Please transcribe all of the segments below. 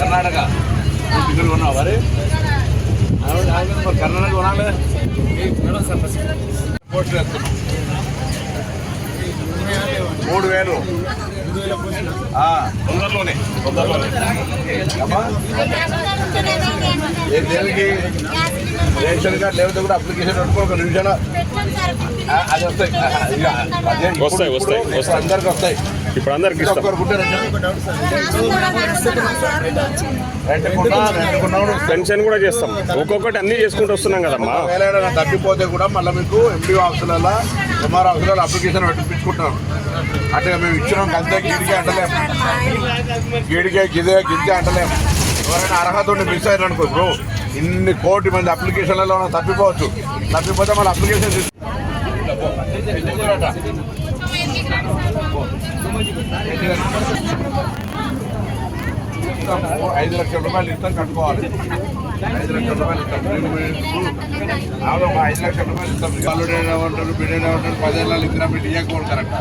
Karnataka. Ticket కొన్నావు మరి? కర్ణాటక కొనాలి. పోస్ట్ వేస్తున్నాం. మూడు వేలు. తొందరలోనే. తొందరలోనే. అమ్మా ఏ దేనికి? రేషన్ కార్డు లేకపోతే కూడా అప్లికేషన్ పెట్టుకో ఒక అది వస్తాయి. వస్తాయి, వస్తాయి, వస్తాయి. అందరికి వస్తాయి. ఇప్పుడు అందరికి పెన్షన్ కూడా చేస్తాం. ఒక్కొక్కటి అన్ని చేసుకుంటూ వస్తున్నాం కదమ్మా. ఒకవేళ తప్పిపోతే కూడా మళ్ళీ మీకు ఎంపీ ఆఫీసులలో ఎంఆర్ ఆఫీసులలో అప్లికేషన్ పెట్టించుకుంటాం. అంటే మేము ఇచ్చినాం అంతే గిడికే అంటలేం. గిడికే గిదే గిద్దే అంటలేం. ఎవరైనా అర్హత ఉండి మిస్ అయ్యారు అనుకో బ్రో ఇన్ని కోటి మంది అప్లికేషన్లలో తప్పిపోవచ్చు. తప్పిపోతే మళ్ళీ అప్లికేషన్. ఐదు లక్షల రూపాయలు ఇస్తాం కట్టుకోవాలి. ఐదు లక్షల రూపాయలు ఇస్తాం. అవును ఒక ఐదు లక్షల రూపాయలు ఇస్తాం. అల్లుడు ఏమంటారు బిడ్డ ఏమంటారు పదేళ్ళు ఇద్దరం మీరు కరెక్ట్?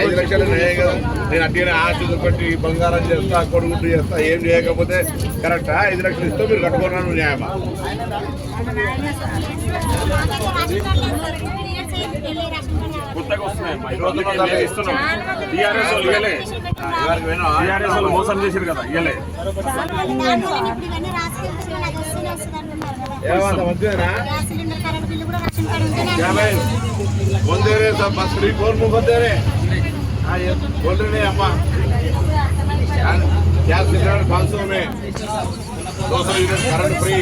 ఐదు లక్షలు నేనే కదా. నేను అట్టిగానే ఆస్తి పెట్టి బంగారం చేస్తా కొడుకుంటూ చేస్తా ఏం చేయకపోతే కరెక్టా? ఐదు లక్షలు ఇస్తే మీరు కట్టుకున్నాను న్యాయమా? మోసం చేశారు కదా ఇవ్వలే ఏమంత మంచిదేనా ಬಂದೇವ್ರಿ ಸ್ವಲ್ಪ ಶ್ರೀ ಫೋನ್ ಬಂದೇವ್ರಿ बोलने अपा गैस सिलेंडर पाँच सौ में? दो सौ यूनिट करंट फ्री